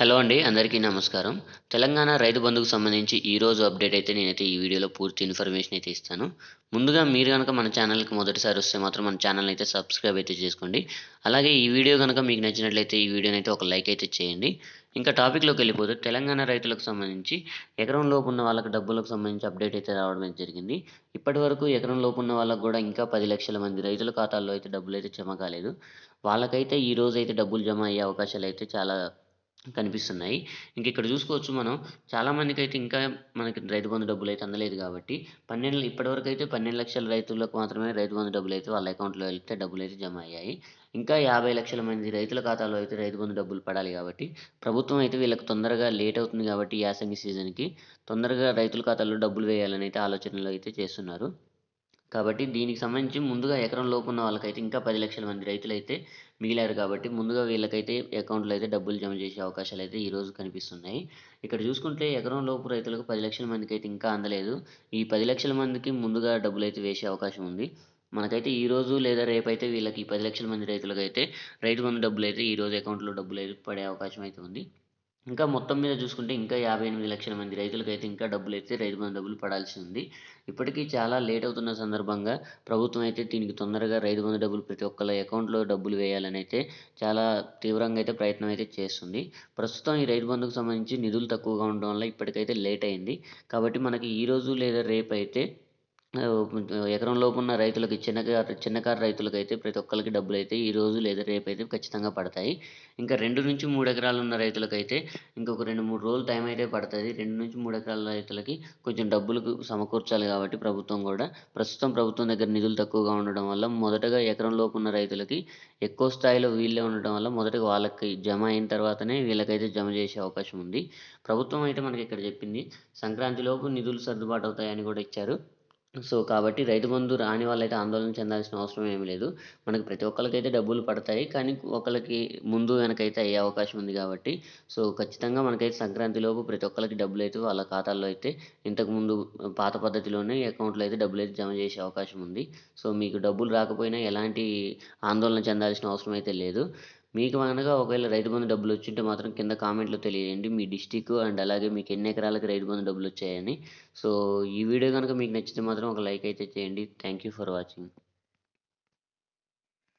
Hello అండి అందరికీ నమస్కారం. తెలంగాణ రైతు బంధుకు సంబంధించి ఈరోజు అప్డేట్ అయితే నేనైతే ఈ వీడియోలో పూర్తి ఇన్ఫర్మేషన్ అయితే ఇస్తాను. ముందుగా మీరు కనుక మన ఛానల్కి మొదటిసారి వస్తే మాత్రం మన ఛానల్ అయితే సబ్స్క్రైబ్ అయితే చేసుకోండి. అలాగే ఈ వీడియో కనుక మీకు నచ్చినట్లయితే ఈ వీడియోని అయితే ఒక లైక్ అయితే చేయండి. ఇంకా టాపిక్లోకి వెళ్ళిపోతే తెలంగాణ రైతులకు సంబంధించి ఎకరం లోపు ఉన్న వాళ్ళకి డబ్బులకు సంబంధించి అప్డేట్ అయితే రావడం అయితే జరిగింది. ఇప్పటి వరకు ఎకరం లోపు ఉన్న వాళ్ళకు కూడా ఇంకా పది లక్షల మంది రైతుల ఖాతాల్లో అయితే డబ్బులు అయితే జమ కాలేదు. వాళ్ళకైతే ఈ రోజు అయితే డబ్బులు జమ అయ్యే అవకాశాలు అయితే చాలా కనిపిస్తున్నాయి. ఇంక ఇక్కడ చూసుకోవచ్చు మనం. చాలామందికి అయితే ఇంకా మనకి రైతు బంధు డబ్బులు అయితే అందలేదు కాబట్టి పన్నెండు ఇప్పటివరకు అయితే పన్నెండు లక్షల రైతులకు మాత్రమే రైతు బంధు డబ్బులు అయితే వాళ్ళ అకౌంట్లో వెళ్తే డబ్బులు అయితే జమ అయ్యాయి. ఇంకా యాభై లక్షల మంది రైతుల ఖాతాలో అయితే రైతు బంధు డబ్బులు పడాలి కాబట్టి ప్రభుత్వం అయితే వీళ్ళకి తొందరగా లేట్ అవుతుంది కాబట్టి యాసంగి సీజన్కి తొందరగా రైతుల ఖాతాలో డబ్బులు వేయాలని అయితే ఆలోచనలు అయితే చేస్తున్నారు. కాబట్టి దీనికి సంబంధించి ముందుగా ఎకరం లోపు ఉన్న వాళ్ళకైతే ఇంకా పది లక్షల మంది రైతులు అయితే మిగిలారు కాబట్టి ముందుగా వీళ్ళకైతే అకౌంట్లో అయితే డబ్బులు జమ చేసే అవకాశాలు అయితే ఈరోజు కనిపిస్తున్నాయి. ఇక్కడ చూసుకుంటే ఎకరం లోపు రైతులకు పది లక్షల మందికి అయితే ఇంకా అందలేదు. ఈ పది లక్షల మందికి ముందుగా డబ్బులు అయితే వేసే అవకాశం ఉంది. మనకైతే ఈ రోజు లేదా రేపైతే వీళ్ళకి పది లక్షల మంది రైతులకు అయితే రైతు బంధు డబ్బులు అయితే ఈ రోజు అకౌంట్లో డబ్బులు అయితే పడే అవకాశం అయితే ఉంది. ఇంకా మొత్తం మీద చూసుకుంటే ఇంకా యాభై ఎనిమిది లక్షల మంది రైతులకు అయితే ఇంకా డబ్బులు అయితే రైతు బంధు డబ్బులు పడాల్సి ఉంది. ఇప్పటికీ చాలా లేట్ అవుతున్న సందర్భంగా ప్రభుత్వం అయితే దీనికి తొందరగా రైతు బంధు డబ్బులు ప్రతి ఒక్కళ్ళ అకౌంట్లో డబ్బులు వేయాలని అయితే చాలా తీవ్రంగా అయితే ప్రయత్నం అయితే చేస్తుంది. ప్రస్తుతం ఈ రైతు బంధుకు సంబంధించి నిధులు తక్కువగా ఉండడం వల్ల ఇప్పటికైతే లేట్ అయింది. కాబట్టి మనకి ఈ రోజు లేదా రేపు అయితే ఎకరం లోపు ఉన్న రైతులకి చిన్నకారు చిన్నకారు రైతులకు అయితే ప్రతి ఒక్కరికి డబ్బులు అయితే ఈ రోజు లేదా రేపు అయితే ఖచ్చితంగా పడతాయి. ఇంకా రెండు నుంచి మూడు ఎకరాలు ఉన్న రైతులకైతే ఇంకొక రెండు మూడు రోజులు టైం అయితే పడుతుంది. రెండు నుంచి మూడు ఎకరాల రైతులకి కొంచెం డబ్బులు సమకూర్చాలి కాబట్టి ప్రభుత్వం కూడా. ప్రస్తుతం ప్రభుత్వం దగ్గర నిధులు తక్కువగా ఉండడం వల్ల మొదటగా ఎకరం లోపు ఉన్న రైతులకి ఎక్కువ స్థాయిలో వీళ్ళే ఉండడం వల్ల మొదటగా వాళ్ళకి జమ అయిన తర్వాతనే వీళ్ళకైతే జమ చేసే అవకాశం ఉంది. ప్రభుత్వం అయితే మనకి ఇక్కడ చెప్పింది సంక్రాంతిలోపు నిధులు సర్దుబాటు అవుతాయని కూడా ఇచ్చారు. సో కాబట్టి రైతు బంధు రాని వాళ్ళైతే ఆందోళన చెందాల్సిన అవసరం ఏమీ లేదు. మనకి ప్రతి ఒక్కరికైతే డబ్బులు పడతాయి. కానీ ఒకరికి ముందు వెనకైతే అయ్యే అవకాశం ఉంది కాబట్టి సో ఖచ్చితంగా మనకైతే సంక్రాంతిలోపు ప్రతి ఒక్కరికి డబ్బులు అయితే వాళ్ళ ఖాతాల్లో అయితే ఇంతకుముందు పాత పద్ధతిలోనే అకౌంట్లో అయితే డబ్బులు అయితే జమ చేసే అవకాశం ఉంది. సో మీకు డబ్బులు రాకపోయినా ఎలాంటి ఆందోళన చెందాల్సిన అవసరం అయితే లేదు. మీకు కనుక ఒకవేళ రైతు బంధు డబ్బులు వచ్చింటే మాత్రం కింద కామెంట్లో తెలియజేయండి. మీ డిస్టిక్ అండ్ అలాగే మీకు ఎన్ని ఎకరాలకి రైతు బంధు డబ్బులు వచ్చాయని. సో ఈ వీడియో కనుక మీకు నచ్చితే మాత్రం ఒక లైక్ అయితే చేయండి. Thank you for watching.